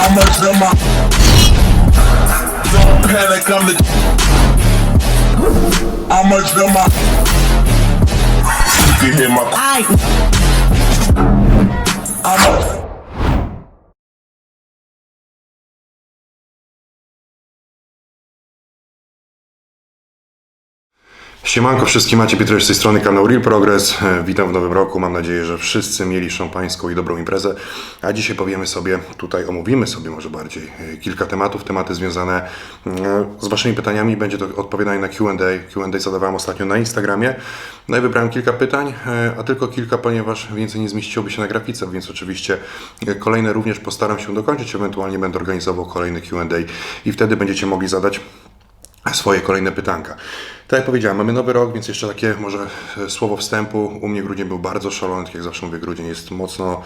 I'm the drummer. Don't panic, I'm the. I'm a drummer. You can hear my. I. I'm a. Siemanko wszystkim, macie Pietrowicz z tej strony kanał Real Progress. E, Witam w nowym roku. Mam nadzieję, że wszyscy mieli szampańską i dobrą imprezę. A dzisiaj powiemy sobie, tutaj omówimy sobie może bardziej e, kilka tematów, tematy związane e, z Waszymi pytaniami. Będzie to odpowiadanie na Q&A. Q&A zadawałem ostatnio na Instagramie. No i wybrałem kilka pytań, a tylko kilka, ponieważ więcej nie zmieściłoby się na grafice, więc oczywiście kolejne również postaram się dokończyć. Ewentualnie będę organizował kolejne Q&A i wtedy będziecie mogli zadać swoje kolejne pytanka. Tak jak powiedziałem, mamy nowy rok, więc jeszcze takie może e, słowo wstępu. U mnie grudzień był bardzo szalony, tak jak zawsze mówię, grudzień jest mocno,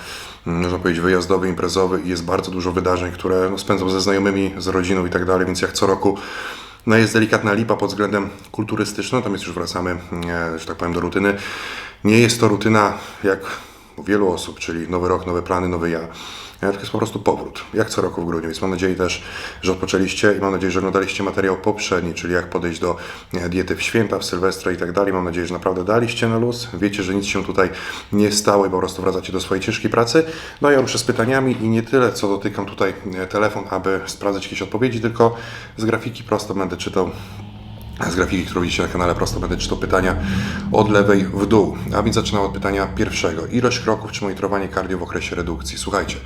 mm, można powiedzieć, wyjazdowy, imprezowy i jest bardzo dużo wydarzeń, które no, spędzam ze znajomymi, z rodziną i tak dalej, więc jak co roku no jest delikatna lipa pod względem kulturystycznym, natomiast już wracamy, e, że tak powiem, do rutyny. Nie jest to rutyna jak u wielu osób, czyli nowy rok, nowe plany, nowy ja. To jest po prostu powrót, jak co roku w grudniu, więc mam nadzieję też, że odpoczęliście i mam nadzieję, że oglądaliście materiał poprzedni, czyli jak podejść do e, diety w święta, w Sylwestra i tak dalej. Mam nadzieję, że naprawdę daliście na luz, wiecie, że nic się tutaj nie stało i po prostu wracacie do swojej ciężkiej pracy. No ja ruszę z pytaniami i nie tyle, co dotykam tutaj e, telefon, aby sprawdzić jakieś odpowiedzi, tylko z grafiki prosto będę czytał z grafiki, którą widzicie na kanale, prosto będę czytał pytania od lewej w dół. A więc zaczynam od pytania pierwszego. Ilość kroków czy monitorowanie cardio w okresie redukcji? Słuchajcie,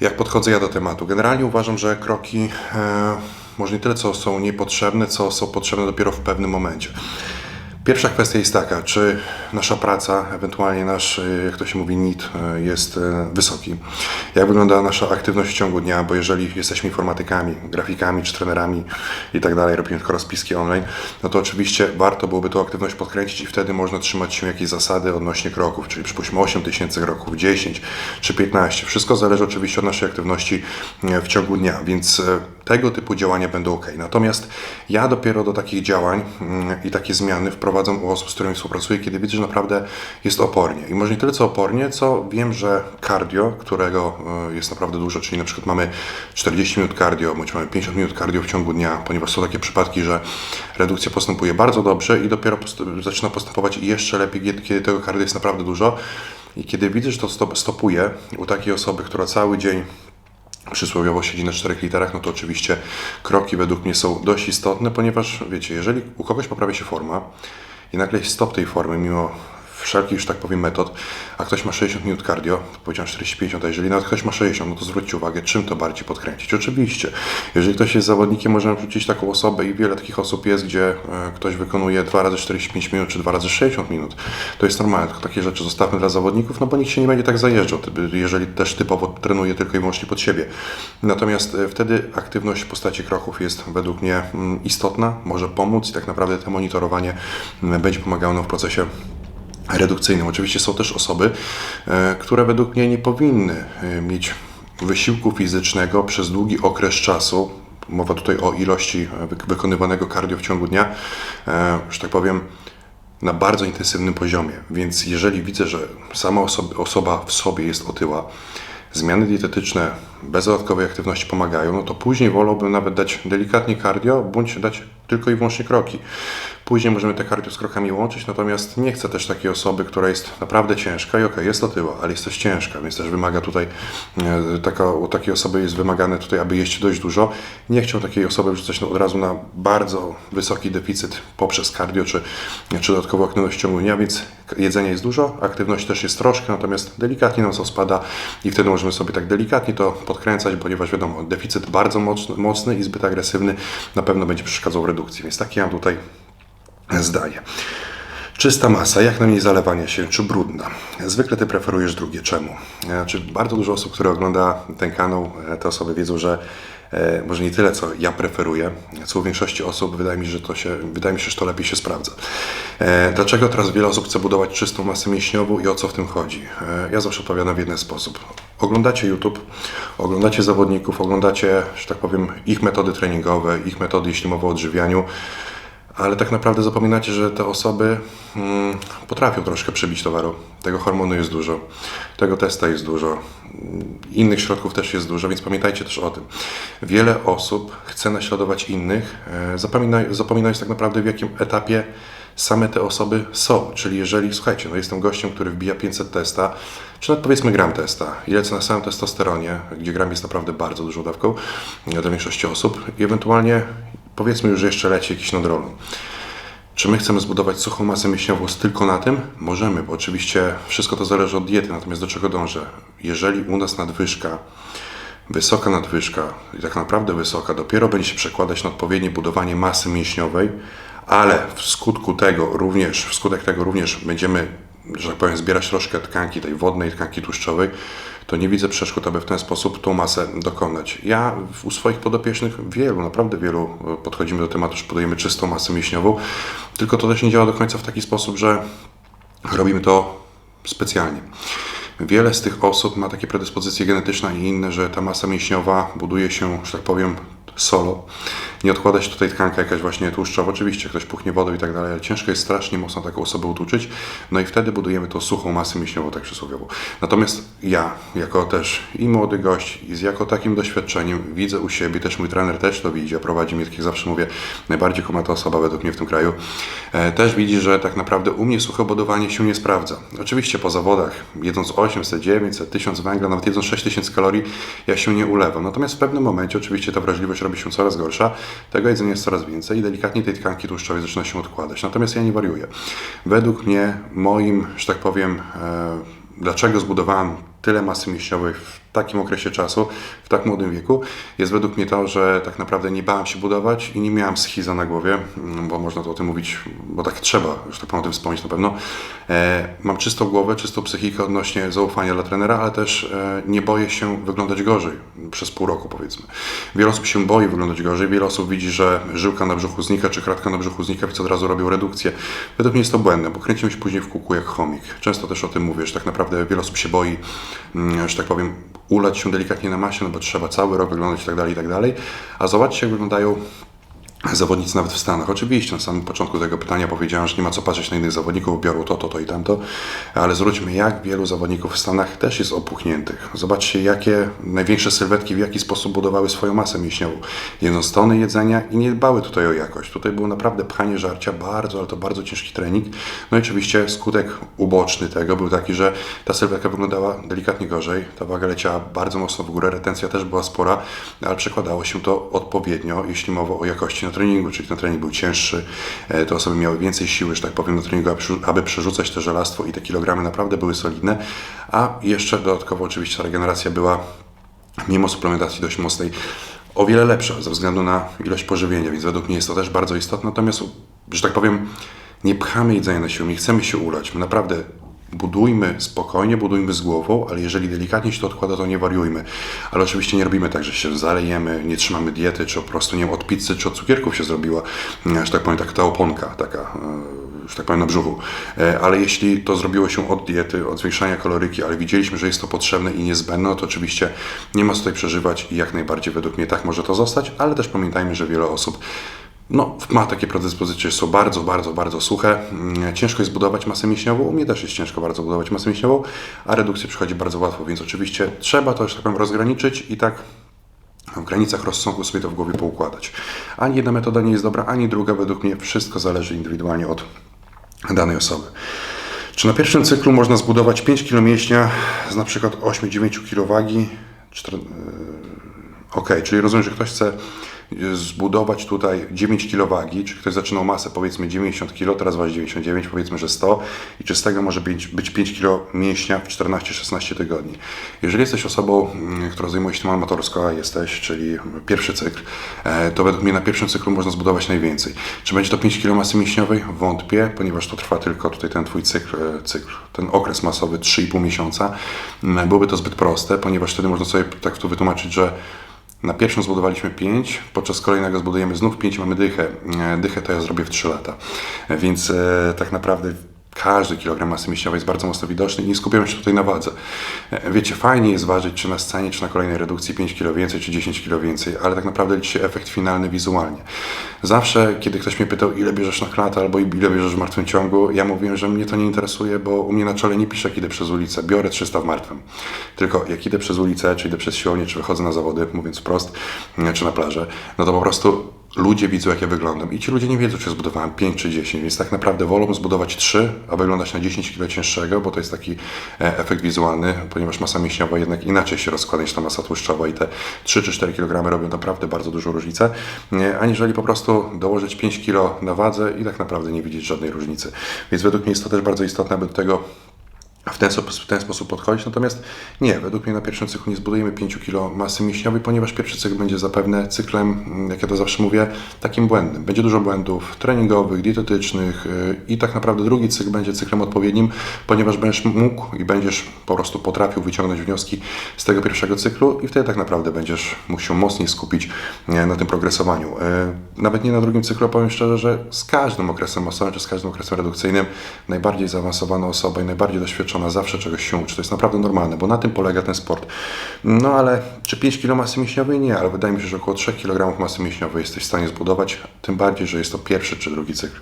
jak podchodzę ja do tematu? Generalnie uważam, że kroki e, może nie tyle, co są niepotrzebne, co są potrzebne dopiero w pewnym momencie. Pierwsza kwestia jest taka, czy nasza praca, ewentualnie nasz, e, jak to się mówi, NIT e, jest e, wysoki. Jak wygląda nasza aktywność w ciągu dnia, bo jeżeli jesteśmy informatykami, grafikami czy trenerami i tak dalej, robimy tylko rozpiski online, no to oczywiście warto byłoby tą aktywność podkręcić i wtedy można trzymać się jakiejś zasady odnośnie kroków, czyli przypuśćmy 8 tysięcy kroków, 10 czy 15. Wszystko zależy oczywiście od naszej aktywności w ciągu dnia, więc tego typu działania będą ok. Natomiast ja dopiero do takich działań mm, i takie zmiany wprowadzam u osób, z którymi współpracuję, kiedy widzę, że naprawdę jest opornie. I może nie tyle co opornie, co wiem, że cardio, którego e, jest naprawdę dużo, czyli na przykład mamy 40 minut cardio, bądź mamy 50 minut cardio w ciągu dnia, ponieważ są takie przypadki, że redukcja postępuje bardzo dobrze i dopiero zaczyna postępować jeszcze lepiej, kiedy- tego cardio jest naprawdę dużo. I kiedy widzę, że to stop- stopuje u takiej osoby, która cały dzień przysłowiowo siedzi na 4 literach, no to oczywiście kroki według mnie są dość istotne, ponieważ wiecie, jeżeli u kogoś poprawia się forma i nagle stop tej formy, mimo wszelkich, że tak powiem, metod, a ktoś ma 60 minut cardio, powiedziałem 40-50, a jeżeli nawet ktoś ma 60, no to zwróćcie uwagę, czym to bardziej podkręcić. Oczywiście, jeżeli ktoś jest zawodnikiem, możemy wrzucić taką osobę i wiele takich osób jest, gdzie e, ktoś wykonuje 2 razy 45 minut, czy 2 razy 60 minut. To jest normalne, tylko takie rzeczy zostawmy dla zawodników, no bo nikt się nie będzie tak zajeżdżał, jeżeli też typowo trenuje tylko i wyłącznie pod siebie. Natomiast e, wtedy aktywność w postaci kroków jest według mnie mm, istotna, może pomóc i tak naprawdę to monitorowanie będzie pomagało nam w procesie redukcyjnym. Oczywiście są też osoby, e, które według mnie nie powinny e, mieć wysiłku fizycznego przez długi okres czasu. Mowa tutaj o ilości e, wy- wykonywanego cardio w ciągu dnia, że tak powiem, na bardzo intensywnym poziomie. Więc jeżeli widzę, że sama osoba, osoba w sobie jest otyła, zmiany dietetyczne bez dodatkowej aktywności pomagają, no to później wolałbym nawet dać delikatnie cardio, bądź dać tylko i wyłącznie kroki. Później możemy te cardio z krokami łączyć, natomiast nie chcę też takiej osoby, która jest naprawdę ciężka i okej, jest otyła, ale jest też ciężka, więc też wymaga tutaj, e, taka, u takiej osoby jest wymagane tutaj, aby jeść dość dużo. Nie chciał takiej osoby wrzucać od razu na bardzo wysoki deficyt poprzez cardio czy, czy dodatkową aktywność w więc jedzenia jest dużo, aktywność też jest troszkę, natomiast delikatnie nam co spada i wtedy możemy sobie tak delikatnie to podkręcać, ponieważ wiadomo, deficyt bardzo mocny, mocny i zbyt agresywny na pewno będzie przeszkadzał w redukcji, więc taki ja mam tutaj zdaje. Czysta masa, jak najmniej zalewania się, czy brudna? Zwykle ty preferujesz drugie. Czemu? Znaczy, bardzo dużo osób, które ogląda ten kanał, e, te osoby wiedzą, że może nie tyle, co ja preferuję, co u większości osób wydaje mi, że to się, wydaje mi się, że to lepiej się sprawdza. E, dlaczego teraz wiele osób chce budować czystą masę mięśniową i o co w tym chodzi? E, ja zawsze odpowiadam w jeden sposób. Oglądacie YouTube, oglądacie zawodników, oglądacie, że tak powiem, ich metody treningowe, ich metody, jeśli mowa o odżywianiu, ale tak naprawdę zapominacie, że te osoby mm, potrafią troszkę przebić towaru. Tego hormonu jest dużo, tego testa jest dużo, mm, innych środków też jest dużo, więc pamiętajcie też o tym. Wiele osób chce naśladować innych, e, zapomina, zapominając tak naprawdę w jakim etapie same te osoby są. Czyli jeżeli, słuchajcie, no jestem gościem, który wbija 500 testa, czy nawet powiedzmy gram testa i lecę na samym testosteronie, gdzie gram jest naprawdę bardzo dużą dawką dla większości osób i ewentualnie powiedzmy już, że jeszcze leci jakiś nadrolą. Czy my chcemy zbudować suchą masę mięśniową tylko na tym? Możemy, bo oczywiście wszystko to zależy od diety, natomiast do czego dążę? Jeżeli u nas nadwyżka, wysoka nadwyżka i tak naprawdę wysoka, dopiero będzie się przekładać na odpowiednie budowanie masy mięśniowej, ale w skutku tego również, wskutek tego również będziemy, że tak powiem, zbierać troszkę tkanki tej wodnej, tkanki tłuszczowej, to nie widzę przeszkód, aby w ten sposób tą masę dokonać. Ja u swoich podopiecznych wielu, naprawdę wielu e, podchodzimy do tematu, że budujemy czystą masę mięśniową, tylko to też nie działa do końca w taki sposób, że robimy to specjalnie. Wiele z tych osób ma takie predyspozycje genetyczne i inne, że ta masa mięśniowa buduje się, że tak powiem, solo. Nie odkłada się tutaj tkanka jakaś właśnie tłuszczowa. Oczywiście ktoś puchnie wodą i tak dalej, ale ciężko jest strasznie mocno taką osobę utuczyć. No i wtedy budujemy tą suchą masę mięśniową, tak przysłowiową. Natomiast ja, jako też i młody gość, i z jako takim doświadczeniem widzę u siebie, też mój trener też to widzi, a prowadzi mnie, tak jak zawsze mówię, najbardziej komata osoba według mnie w tym kraju, e, też widzi, że tak naprawdę u mnie suche budowanie się nie sprawdza. Oczywiście po zawodach, jedząc 800, 900, 1000 węgla, nawet jedząc 6000 kalorii, ja się nie ulewam. Natomiast w pewnym momencie oczywiście ta wrażliwość robi się coraz gorsza, tego jedzenia jest coraz więcej i delikatnie tej tkanki tłuszczowej zaczyna się odkładać. Natomiast ja nie wariuję. Według mnie, moim, że tak powiem, e, dlaczego zbudowałem tyle masy mięśniowej w takim okresie czasu, w tak młodym wieku, jest według mnie to, że tak naprawdę nie bałem się budować i nie miałem schiza na głowie, mm, bo można to o tym mówić, bo tak trzeba, że tak o tym wspomnieć na pewno. E, mam czystą głowę, czystą psychikę odnośnie zaufania dla trenera, ale też e, nie boję się wyglądać gorzej przez pół roku powiedzmy. Wiele osób się boi wyglądać gorzej, wiele osób widzi, że żyłka na brzuchu znika, czy kratka na brzuchu znika, więc od razu robią redukcję. Według mnie jest to błędne, bo kręcimy się później w kółku jak chomik. Często też o tym mówię, że tak naprawdę wiele osób się boi, że tak powiem, ulać się delikatnie na masie, no bo trzeba cały rok wyglądać i tak dalej, i tak dalej. A zobaczcie, jak wyglądają zawodnicy nawet w Stanach. Oczywiście na samym początku tego pytania powiedziałem, że nie ma co patrzeć na innych zawodników, biorą to, to, to i tamto, ale zwróćmy, jak wielu zawodników w Stanach też jest opuchniętych. Zobaczcie, jakie największe sylwetki w jaki sposób budowały swoją masę mięśniową. Jedząc tony jedzenia i nie dbały tutaj o jakość. Tutaj było naprawdę pchanie żarcia, bardzo, ale to bardzo ciężki trening. No i oczywiście skutek uboczny tego był taki, że ta sylwetka wyglądała delikatnie gorzej, ta waga leciała bardzo mocno w górę, retencja też była spora, ale przekładało się to odpowiednio, jeśli mowa o jakości na treningu, czyli ten trening był cięższy, e, te osoby miały więcej siły, że tak powiem, na treningu, aby przerzu- aby przerzucać te żelastwo i te kilogramy naprawdę były solidne, a jeszcze dodatkowo oczywiście ta regeneracja była mimo suplementacji dość mocnej, o wiele lepsza ze względu na ilość pożywienia, więc według mnie jest to też bardzo istotne. Natomiast, że tak powiem, nie pchamy jedzenia na siłę, nie chcemy się ulać. My naprawdę budujmy spokojnie, budujmy z głową, ale jeżeli delikatnie się to odkłada, to nie wariujmy. Ale oczywiście nie robimy tak, że się zalejemy, nie trzymamy diety, czy po prostu, nie wiem, od pizzy, czy od cukierków się zrobiła, e, że tak powiem, taka ta oponka, taka, e, że tak powiem, na brzuchu. E, Ale jeśli to zrobiło się od diety, od zwiększania kaloryki, ale widzieliśmy, że jest to potrzebne i niezbędne, no to oczywiście nie ma co tutaj przeżywać i jak najbardziej według mnie tak może to zostać, ale też pamiętajmy, że wiele osób no, ma takie predyspozycje, są bardzo, bardzo, bardzo suche. Mm, Ciężko jest budować masę mięśniową. U mnie też jest ciężko bardzo budować masę mięśniową, a redukcja przychodzi bardzo łatwo, więc oczywiście trzeba to, że tak powiem, rozgraniczyć i tak w granicach rozsądku sobie to w głowie poukładać. Ani jedna metoda nie jest dobra, ani druga. Według mnie wszystko zależy indywidualnie od danej osoby. Czy na pierwszym cyklu można zbudować 5 kg mięśnia z na przykład 8-9 kg wagi? Czter- Ok, czyli rozumiem, że ktoś chce zbudować tutaj 9 kg czy ktoś zaczynał masę powiedzmy 90 kg, teraz waży 99, powiedzmy, że 100 i czy z tego może być, być 5 kg mięśnia w 14-16 tygodni. Jeżeli jesteś osobą, mm, która zajmuje się tym amatorsko, a jesteś, czyli pierwszy cykl, e, to według mnie na pierwszym cyklu można zbudować najwięcej. Czy będzie to 5 kg masy mięśniowej? Wątpię, ponieważ to trwa tylko tutaj ten twój cykl, e, cykl ten okres masowy 3,5 miesiąca. Mm, Byłoby to zbyt proste, ponieważ wtedy można sobie tak tu wytłumaczyć, że na pierwszą zbudowaliśmy 5, podczas kolejnego zbudujemy znów 5, mamy dychę. E, Dychę to ja zrobię w 3 lata. E, Więc e, tak naprawdę każdy kilogram masy mięśniowej jest bardzo mocno widoczny i nie skupiamy się tutaj na wadze. E, Wiecie, fajnie jest ważyć czy na scenie, czy na kolejnej redukcji 5 kg więcej, czy 10 kg więcej, ale tak naprawdę liczy się efekt finalny wizualnie. Zawsze, kiedy ktoś mnie pytał, ile bierzesz na klatę albo ile bierzesz w martwym ciągu, ja mówiłem, że mnie to nie interesuje, bo u mnie na czole nie pisze, jak idę przez ulicę, biorę 300 w martwym. Tylko jak idę przez ulicę, czy idę przez siłownię, czy wychodzę na zawody, mówiąc wprost, e, czy na plażę, no to po prostu ludzie widzą, jak ja wyglądam. I ci ludzie nie wiedzą, czy zbudowałem 5 czy 10, więc tak naprawdę wolą zbudować 3, a wyglądać na 10 kg cięższego, bo to jest taki e, efekt wizualny, ponieważ masa mięśniowa jednak inaczej się rozkłada niż ta masa tłuszczowa i te 3 czy 4 kg robią naprawdę bardzo dużą różnicę, aniżeli po prostu dołożyć 5 kg na wadze i tak naprawdę nie widzieć żadnej różnicy. Więc według mnie jest to też bardzo istotne, aby do tego w ten, w ten sposób podchodzić. Natomiast nie, według mnie na pierwszym cyklu nie zbudujemy 5 kg masy mięśniowej, ponieważ pierwszy cykl będzie zapewne cyklem, mm, jak ja to zawsze mówię, takim błędnym. Będzie dużo błędów treningowych, dietetycznych yy, i tak naprawdę drugi cykl będzie cyklem odpowiednim, ponieważ będziesz mógł i będziesz po prostu potrafił wyciągnąć wnioski z tego pierwszego cyklu i wtedy tak naprawdę będziesz się mocniej skupić na tym progresowaniu. Yy, Nawet nie na drugim cyklu, powiem szczerze, że z każdym okresem masowym czy z każdym okresem redukcyjnym najbardziej zaawansowana osoba i najbardziej doświadczona zawsze czegoś się uczy. To jest naprawdę normalne, bo na tym polega ten sport. No ale czy 5 kg masy mięśniowej? Nie, ale wydaje mi się, że około 3 kg masy mięśniowej jesteś w stanie zbudować, tym bardziej, że jest to pierwszy czy drugi cykl.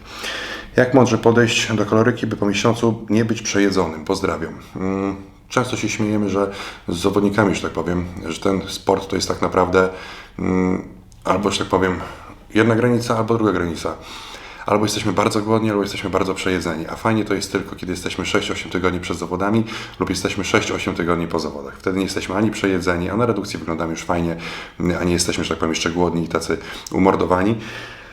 Jak mądrze podejść do kaloryki, by po miesiącu nie być przejedzonym? Pozdrawiam. Mm, Często się śmiejemy, że z zawodnikami, że tak powiem, że ten sport to jest tak naprawdę mm, albo, że tak powiem, jedna granica, albo druga granica. Albo jesteśmy bardzo głodni, albo jesteśmy bardzo przejedzeni. A fajnie to jest tylko, kiedy jesteśmy 6-8 tygodni przed zawodami lub jesteśmy 6-8 tygodni po zawodach. Wtedy nie jesteśmy ani przejedzeni, a na redukcji wyglądamy już fajnie, a nie jesteśmy, że tak powiem, jeszcze głodni i tacy umordowani.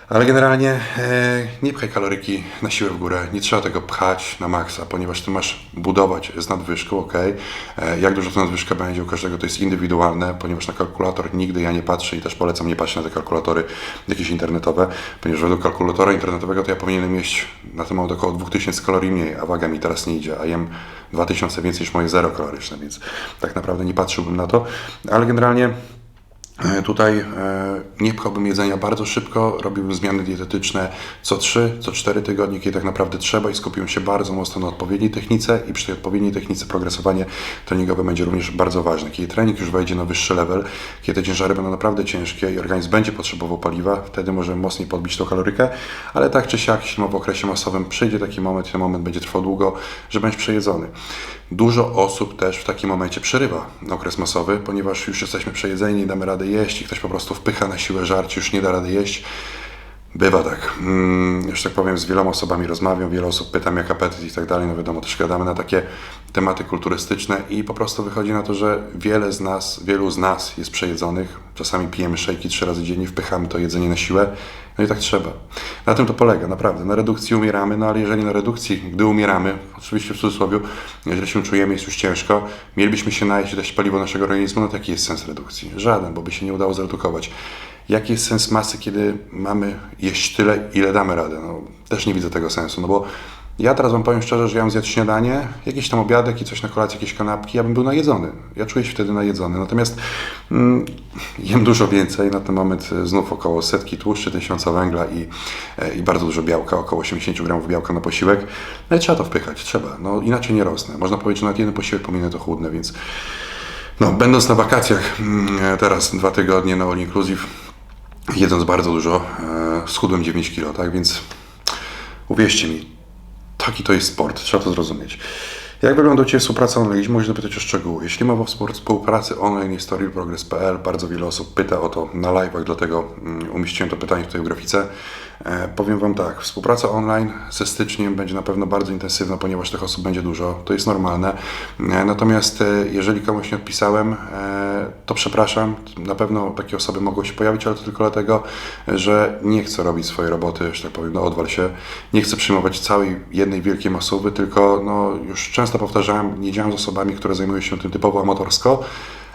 Ale generalnie e, nie pchaj kaloryki na siłę w górę, nie trzeba tego pchać na maksa, ponieważ ty masz budować z nadwyżką, ok? E, jak dużo to nadwyżka będzie u każdego, to jest indywidualne, ponieważ na kalkulator nigdy ja nie patrzę i też polecam nie patrzeć na te kalkulatory jakieś internetowe, ponieważ według kalkulatora internetowego to ja powinienem mieć na ten moment około 2000 kalorii mniej, a waga mi teraz nie idzie, a jem 2000 więcej niż moje zero kaloryczne, więc tak naprawdę nie patrzyłbym na to, ale generalnie Tutaj e, nie pchałbym jedzenia bardzo szybko, robiłbym zmiany dietetyczne co 3, co 4 tygodnie, kiedy tak naprawdę trzeba i skupiłem się bardzo mocno na odpowiedniej technice i przy tej odpowiedniej technice progresowanie treningowe będzie również bardzo ważne. Kiedy trening już wejdzie na wyższy level, kiedy te ciężary będą naprawdę ciężkie i organizm będzie potrzebował paliwa, wtedy możemy mocniej podbić tą kalorykę, ale tak czy siak, jeśli w okresie masowym przyjdzie taki moment i ten moment będzie trwał długo, że będziesz przejedzony. Dużo osób też w takim momencie przerywa okres masowy, ponieważ już jesteśmy przejedzeni, nie damy rady jeść i ktoś po prostu wpycha na siłę żarć, już nie da rady jeść. Bywa tak. Mm, Już tak powiem, z wieloma osobami rozmawiam, wiele osób pytam, jak apetyt i tak dalej. No wiadomo, też gadamy na takie tematy kulturystyczne i po prostu wychodzi na to, że wiele z nas, wielu z nas jest przejedzonych. Czasami pijemy szejki trzy razy dziennie, wpychamy to jedzenie na siłę. No i tak trzeba. Na tym to polega, naprawdę. Na redukcji umieramy, no ale jeżeli na redukcji, gdy umieramy, oczywiście w cudzysłowie, jeżeli się czujemy, jest już ciężko, mielibyśmy się najeść dać paliwo naszego organizmu, no to jaki jest sens redukcji? Żaden, bo by się nie udało zredukować. Jaki jest sens masy, kiedy mamy jeść tyle, ile damy radę? No, też nie widzę tego sensu, no bo ja teraz Wam powiem szczerze, że ja bym zjadł śniadanie, jakiś tam obiadek i coś na kolację, jakieś kanapki, ja bym był najedzony. Ja czuję się wtedy najedzony. Natomiast mm, jem dużo więcej, na ten moment e, znów około setki tłuszczy, tysiąca węgla i, e, i bardzo dużo białka, około 80 gramów białka na posiłek. No i trzeba to wpychać, trzeba. No inaczej nie rosnę. Można powiedzieć, że nawet jeden posiłek pominę to chłodne, więc no, będąc na wakacjach mm, teraz dwa tygodnie na All Inclusive, jedząc bardzo dużo, e, schudłem 9 kg, tak? Więc uwierzcie mi, taki to jest sport, trzeba to zrozumieć. Jak wygląda u Ciebie współpraca online? Jeśli Możesz zapytać o szczegóły. Jeśli mowa o współ- współpracy online jest to realprogress.pl. Bardzo wiele osób pyta o to na live'ach, dlatego mm, umieściłem to pytanie w grafice. E, powiem Wam tak, współpraca online ze styczniem będzie na pewno bardzo intensywna, ponieważ tych osób będzie dużo, to jest normalne. E, natomiast e, jeżeli komuś nie odpisałem, to przepraszam, na pewno takie osoby mogą się pojawić, ale to tylko dlatego, że nie chcę robić swojej roboty, że tak powiem, no odwal się, nie chcę przyjmować całej jednej wielkiej masowy, tylko no, już często powtarzałem, nie działam z osobami, które zajmują się tym typowo amatorsko,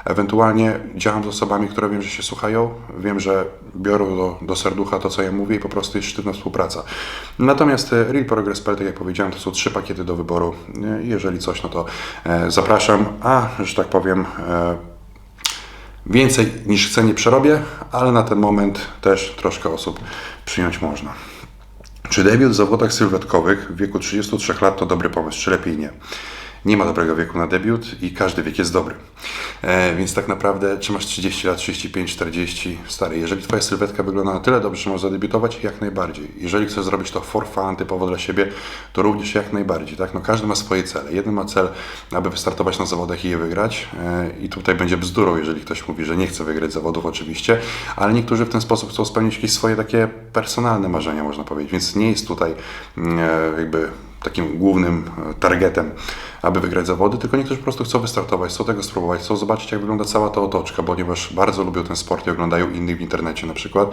Ewentualnie działam z osobami, które wiem, że się słuchają, wiem, że biorą do, do serducha to, co ja mówię i po prostu jest sztywna współpraca. Natomiast e, Real Progress PL, tak jak powiedziałem, to są trzy pakiety do wyboru. E, Jeżeli coś, no to e, zapraszam, a, że tak powiem, więcej niż chcę nie przerobię, ale na ten moment też troszkę osób przyjąć można. Czy debiut w zawodach sylwetkowych w wieku 33 lat to dobry pomysł, czy lepiej nie? Nie ma dobrego wieku na debiut i każdy wiek jest dobry. E, więc tak naprawdę, czy masz 30 lat, 35, 40, stary, jeżeli twoja sylwetka wygląda na tyle dobrze, że możesz zadebiutować, jak najbardziej. Jeżeli chcesz zrobić to for fun, typowo dla siebie, to również jak najbardziej, tak? No każdy ma swoje cele. Jeden ma cel, aby wystartować na zawodach i je wygrać e, i tutaj będzie bzdurą, jeżeli ktoś mówi, że nie chce wygrać zawodów oczywiście, ale niektórzy w ten sposób chcą spełnić jakieś swoje takie personalne marzenia, można powiedzieć, więc nie jest tutaj mm, e, jakby takim głównym e, targetem, aby wygrać zawody, tylko niektórzy po prostu chcą wystartować, chcą tego spróbować, chcą zobaczyć, jak wygląda cała ta otoczka, ponieważ bardzo lubią ten sport i oglądają innych w internecie na przykład.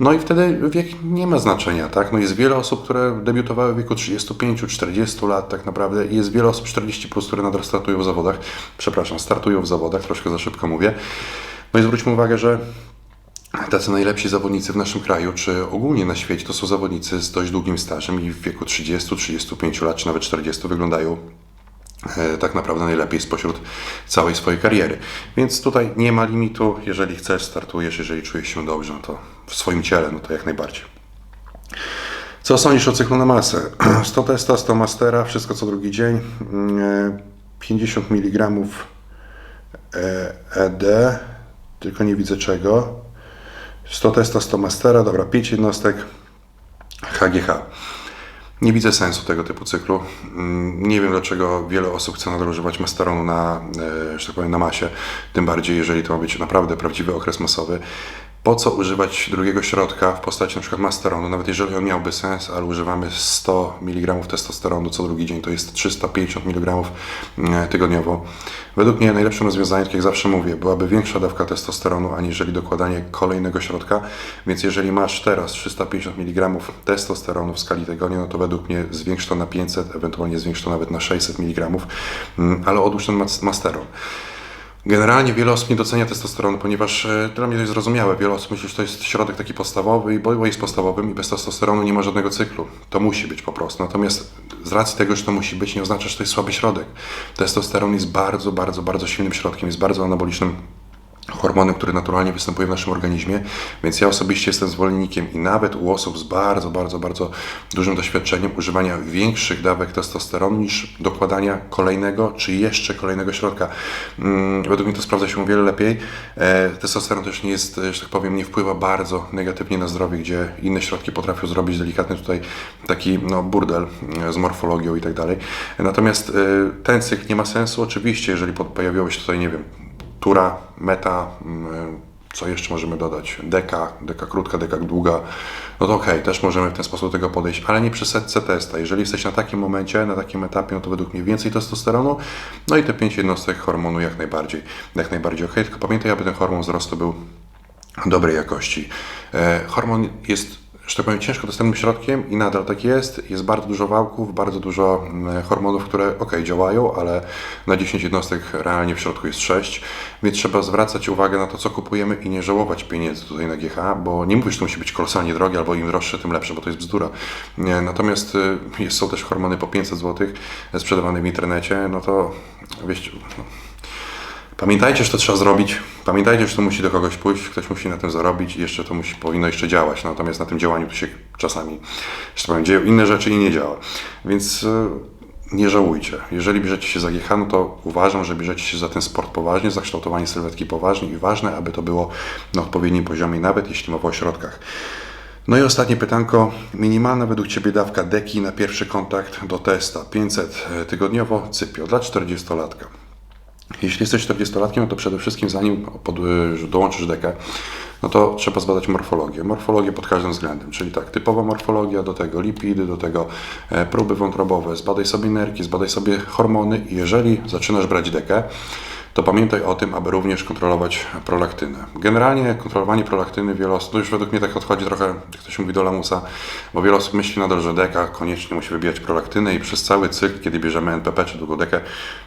No i wtedy wiek nie ma znaczenia, tak? No jest wiele osób, które debiutowały w wieku 35-40 lat tak naprawdę i jest wiele osób 40+, plus, które nadal startują w zawodach, przepraszam, startują w zawodach, troszkę za szybko mówię. No i zwróćmy uwagę, że tacy najlepsi zawodnicy w naszym kraju, czy ogólnie na świecie, to są zawodnicy z dość długim stażem i w wieku 30-35 lat, czy nawet 40 wyglądają e, tak naprawdę najlepiej spośród całej swojej kariery. Więc tutaj nie ma limitu. Jeżeli chcesz, startujesz, jeżeli czujesz się dobrze, no to w swoim ciele, no to jak najbardziej. Co sądzisz o cyklu na masę? 100 testa, 100 mastera, wszystko co drugi dzień. Mm, e, 50 mg ED, tylko nie widzę czego. 100 testa, 100 mastera, dobra, 5 jednostek HGH. Nie widzę sensu tego typu cyklu. Mm, Nie wiem dlaczego wiele osób chce nadal używać masteronu na, e, że tak powiem, na masie, tym bardziej jeżeli to ma być naprawdę prawdziwy okres masowy. Po co używać drugiego środka w postaci przykład masteronu, nawet jeżeli on miałby sens, ale używamy 100 mg testosteronu co drugi dzień, to jest 350 mg mm, tygodniowo. Według mnie najlepszym rozwiązaniem, tak jak zawsze mówię, byłaby większa dawka testosteronu, aniżeli dokładanie kolejnego środka, więc jeżeli masz teraz 350 mg testosteronu w skali tygodnia, no to według mnie zwiększ to na 500, ewentualnie zwiększ to nawet na 600 mg, mm, ale odłóż ten mas- masteron. Generalnie wiele osób nie docenia testosteronu, ponieważ e, dla mnie to jest zrozumiałe. Wiele osób myśli, że to jest środek taki podstawowy i bo jest podstawowym i bez testosteronu nie ma żadnego cyklu. To musi być po prostu. Natomiast z racji tego, że to musi być, nie oznacza, że to jest słaby środek. Testosteron jest bardzo, bardzo, bardzo silnym środkiem, jest bardzo anabolicznym hormonem, który naturalnie występuje w naszym organizmie, więc ja osobiście jestem zwolennikiem i nawet u osób z bardzo, bardzo, bardzo dużym doświadczeniem używania większych dawek testosteronu niż dokładania kolejnego czy jeszcze kolejnego środka. Mm, Według mnie to sprawdza się o wiele lepiej. E, Testosteron też nie jest, że tak powiem, nie wpływa bardzo negatywnie na zdrowie, gdzie inne środki potrafią zrobić delikatny tutaj taki no, burdel e, z morfologią i tak dalej. Natomiast e, ten cykl nie ma sensu. Oczywiście, jeżeli pojawiło się tutaj, nie wiem, tura, meta, mm, co jeszcze możemy dodać? Deka, deka krótka, deka długa. No to okej, też możemy w ten sposób do tego podejść, ale nie przy setce testa. Jeżeli jesteś na takim momencie, na takim etapie, no to według mnie więcej testosteronu, no i te pięć jednostek hormonu jak najbardziej, jak najbardziej okej. Tylko pamiętaj, aby ten hormon wzrostu był dobrej jakości. E, Hormon jest, że tak powiem, ciężko dostępnym środkiem i nadal tak jest. Jest bardzo dużo wałków, bardzo dużo mm, hormonów, które ok, działają, ale na 10 jednostek realnie w środku jest 6, więc trzeba zwracać uwagę na to, co kupujemy i nie żałować pieniędzy tutaj na GH, bo nie mówię, że to musi być kolosalnie drogie, albo im droższe, tym lepsze, bo to jest bzdura. Natomiast y, są też hormony po 500 zł sprzedawane w internecie, no to wiecie, no, Pamiętajcie, że to trzeba zrobić. Pamiętajcie, że to musi do kogoś pójść, ktoś musi na tym zarobić i jeszcze to musi, powinno jeszcze działać. Natomiast na tym działaniu tu się czasami, że tak powiem, dzieją inne rzeczy i nie działa. Więc e, nie żałujcie. Jeżeli bierzecie się za GH, no to uważam, że bierzecie się za ten sport poważnie, za kształtowanie sylwetki poważnie i ważne, aby to było na odpowiednim poziomie, nawet jeśli mowa o środkach. No i ostatnie pytanko. Minimalna według Ciebie dawka deki na pierwszy kontakt do testa 500 tygodniowo, cypio dla 40-latka. Jeśli jesteś 40-latkiem, to przede wszystkim zanim pod, że dołączysz dekę, no to trzeba zbadać morfologię. Morfologię pod każdym względem, czyli tak, typowa morfologia, do tego lipidy, do tego e, próby wątrobowe, zbadaj sobie nerki, zbadaj sobie hormony i jeżeli zaczynasz brać dekę, to pamiętaj o tym, aby również kontrolować prolaktynę. Generalnie kontrolowanie prolaktyny wiele osób, no już według mnie tak odchodzi trochę, jak to się mówi, do lamusa, bo wiele osób myśli nadal, że deka koniecznie musi wybijać prolaktynę i przez cały cykl, kiedy bierzemy NPP czy długą dekę,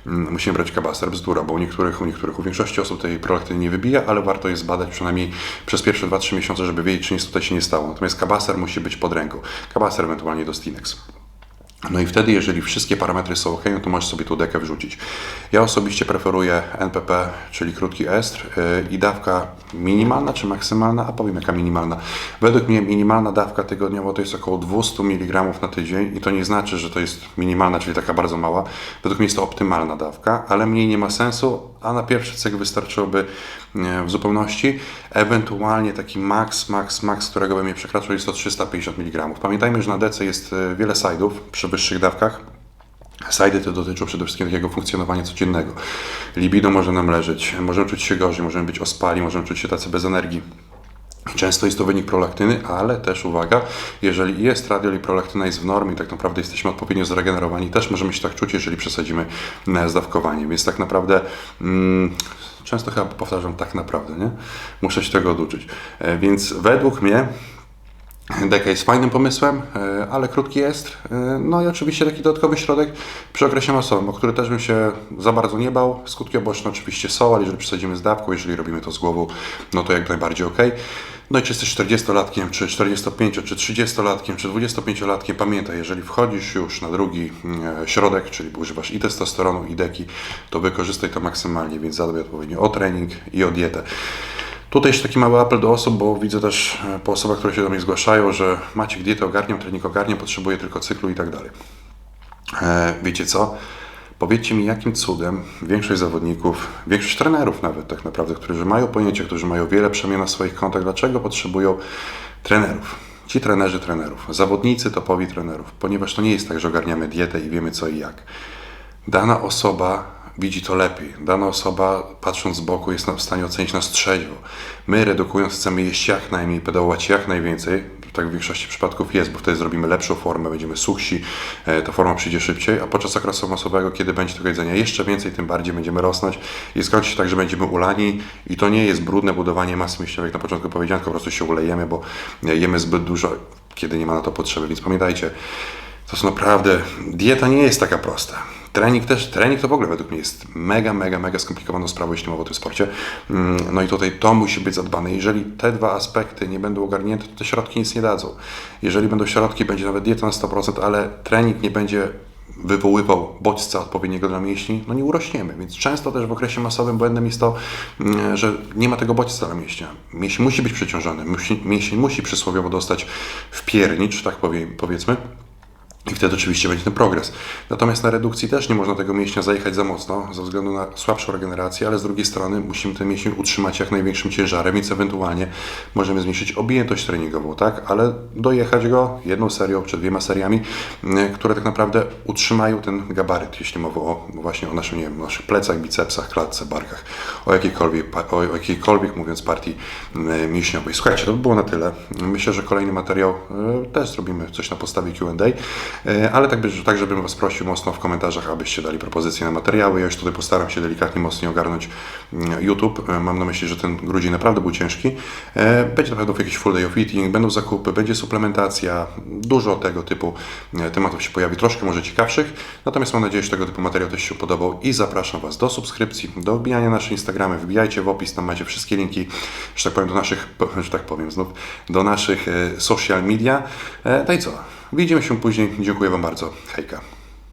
mm, musimy brać kabaster. Bzdura, bo u niektórych, u niektórych, u większości osób tej prolaktyny nie wybija, ale warto jest badać przynajmniej przez pierwsze 2-3 miesiące, żeby wiedzieć, czy nic tutaj się nie stało. Natomiast kabaster musi być pod ręką. Kabaster ewentualnie do Stinex. No i wtedy, jeżeli wszystkie parametry są ok, no to możesz sobie tą dekę wrzucić. Ja osobiście preferuję NPP, czyli krótki estr yy, i dawka minimalna czy maksymalna, a powiem jaka minimalna. Według mnie minimalna dawka tygodniowo to jest około 200 mg na tydzień i to nie znaczy, że to jest minimalna, czyli taka bardzo mała. Według mnie jest to optymalna dawka, ale mniej nie ma sensu, a na pierwszy cykl wystarczyłoby nie, w zupełności. Ewentualnie taki max, max, max, którego bym nie przekraczał jest to 350 mg. Pamiętajmy, że na dece jest e, wiele sajdów przy wyższych dawkach. Sajdy te dotyczą przede wszystkim takiego funkcjonowania codziennego. Libido może nam leżeć, możemy czuć się gorzej, możemy być ospali, możemy czuć się tacy bez energii. Często jest to wynik prolaktyny, ale też uwaga, jeżeli jest radiol i prolaktyna jest w normie tak naprawdę jesteśmy odpowiednio zregenerowani, też możemy się tak czuć, jeżeli przesadzimy e, z dawkowaniem. Więc tak naprawdę mm, często chyba powtarzam tak naprawdę, nie? Muszę się tego oduczyć. E, Więc według mnie Deka jest fajnym pomysłem, e, ale krótki jest. No i oczywiście taki dodatkowy środek przy okresie masowym, o który też bym się za bardzo nie bał. Skutki uboczne oczywiście są, ale jeżeli przesadzimy z dawką, jeżeli robimy to z głową, no to jak najbardziej ok. No i czy jesteś 40-latkiem, czy 45, czy 30-latkiem, czy 25-latkiem, pamiętaj, jeżeli wchodzisz już na drugi e, środek, czyli używasz i testosteronu, i deki, to wykorzystaj to maksymalnie, więc zadbaj odpowiednio o trening i o dietę. Tutaj jeszcze taki mały apel do osób, bo widzę też e, po osobach, które się do mnie zgłaszają, że macie dietę ogarniam, trening ogarniam, potrzebuję tylko cyklu i tak dalej. E, Wiecie co? Powiedzcie mi, jakim cudem większość zawodników, większość trenerów nawet tak naprawdę, którzy mają pojęcie, którzy mają wiele przemian na swoich kontach, dlaczego potrzebują trenerów? Ci trenerzy trenerów, zawodnicy topowi trenerów, ponieważ to nie jest tak, że ogarniamy dietę i wiemy co i jak. Dana osoba widzi to lepiej. Dana osoba, patrząc z boku, jest w stanie ocenić nas trzeźwo. My, redukując, chcemy jeść jak najmniej, pedałować jak najwięcej. Tak w większości przypadków jest, bo wtedy zrobimy lepszą formę, będziemy suchsi, e, ta forma przyjdzie szybciej, a podczas okresu masowego, kiedy będzie tego jedzenia jeszcze więcej, tym bardziej będziemy rosnąć i skończy się tak, że będziemy ulani i to nie jest brudne budowanie masy mięśniowej, jak na początku powiedziałem, po prostu się ulejemy, bo e, jemy zbyt dużo, kiedy nie ma na to potrzeby, więc pamiętajcie, to są naprawdę, dieta nie jest taka prosta. Trening też, trening to w ogóle według mnie jest mega, mega, mega skomplikowaną sprawą, jeśli mowa o tym sporcie. Mm, No i tutaj to musi być zadbane. Jeżeli te dwa aspekty nie będą ogarnięte, to te środki nic nie dadzą. Jeżeli będą środki, będzie nawet dieta na 100%, ale trening nie będzie wywoływał bodźca odpowiedniego dla mięśni, no nie urośniemy. Więc często też w okresie masowym błędem jest to, mm, że nie ma tego bodźca dla mięśnia. Mięsień musi być przeciążony, mięsień musi przysłowiowo dostać w piernicz, tak powie, powiedzmy, i wtedy oczywiście będzie ten progres. Natomiast na redukcji też nie można tego mięśnia zajechać za mocno, ze względu na słabszą regenerację, ale z drugiej strony musimy ten mięsień utrzymać jak największym ciężarem, więc ewentualnie możemy zmniejszyć objętość treningową, tak? Ale dojechać go jedną serią czy dwiema seriami, mm, które tak naprawdę utrzymają ten gabaryt, jeśli mowa o właśnie o naszym, nie wiem, naszych plecach, bicepsach, klatce, barkach, o jakiejkolwiek, o jakiejkolwiek mówiąc partii mm, mięśniowej. Słuchajcie, to by było na tyle. Myślę, że kolejny materiał e, też zrobimy coś na podstawie Q&A. E, Ale tak, tak, żebym Was prosił mocno w komentarzach, abyście dali propozycje na materiały. Ja już tutaj postaram się delikatnie mocniej ogarnąć mm, YouTube. E, Mam na myśli, że ten grudzień naprawdę był ciężki. E, Będzie na pewno jakiś full day of eating, będą zakupy, będzie suplementacja, dużo tego typu tematów się pojawi, troszkę może ciekawszych. Natomiast mam nadzieję, że tego typu materiał też się podobał i zapraszam Was do subskrypcji, do wbijania na nasze Instagramy, wbijajcie w opis, tam macie wszystkie linki, że tak powiem, do naszych, że tak powiem znów, do naszych social media. No i co? Widzimy się później. Dziękuję Wam bardzo. Hejka.